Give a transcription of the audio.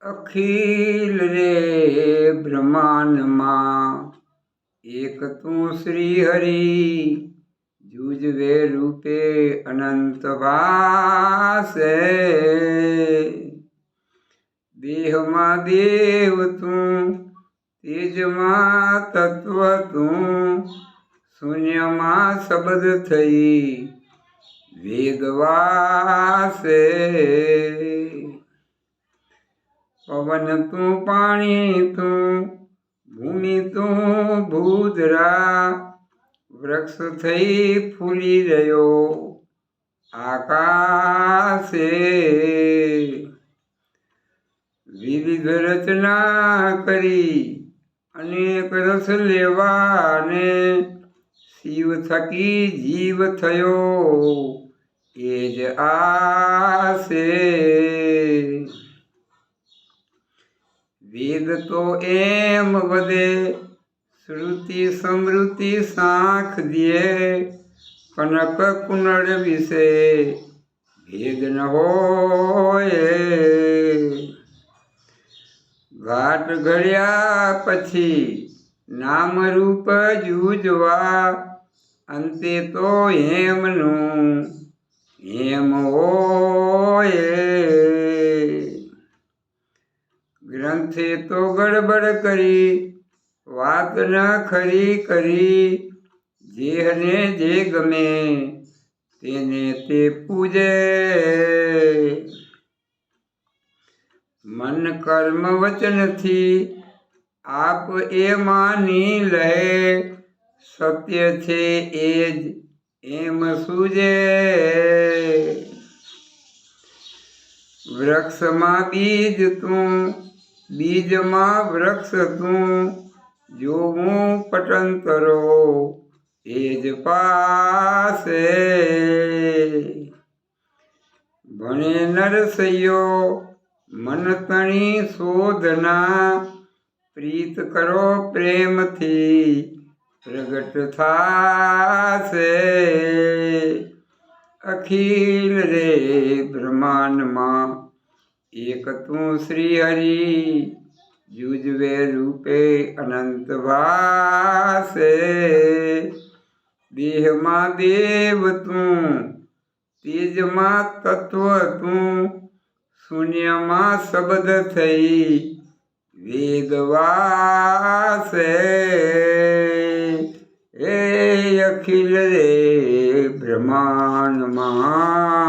અખિલ રે બ્રહ્માંડમાં. એક તું શ્રી હરિ જુજવે રૂપે અનંત વાસે. દેહમાં દેવ તું, તેજમાં તત્વ તું, શૂન્યમાં શબ્દ થઈ વેગવાસે પવન તું પાણી તું, ભૂમિ તું ભૂદરા વૃક્ષ થઈ ફૂલી રહ્યો આકાશે. વિવિધ રચના કરી, અનેક રસ લેવાને શિવ થકી જીવ થયો, એ જ આશે. વેદ તો એમ વધે, શ્રુતિ સમૃદ્ધિ સાખ દે કનક કુનળ વિશે ભેદ ન હોય. ઘાટ ઘડ્યા પછી નામ રૂપ જૂજવા અંતે તો હેમનું હેમ હોય ગ્રંથે તો ગડબડ કરી, વાત ન ખરી કરી. જેહને જે ગમે તેને તે પૂજે. મન કર્મ વચનથી આપ એ માની લે, સત્ય છે એ જ એમ સૂજે. વૃક્ષમાં બીજ તું બીજમાં વૃક્ષ તું જોવું કરો, એ જ પાસે. ભણે નરસૈયો, મન તણી શોધના, પ્રીત કરો પ્રેમથી, પ્રગટ થાશે. અખિલ રે બ્રહ્માંડમાં એક તું શ્રી હરિ જુજવે રૂપે અનંત વાસે. દેહમાં દેવ તું, તેજમાં તત્વ તું, શૂન્યમાં શબ્દ થઈ વેદવાસે એ અખિલ રે બ્રહ્માંડમાં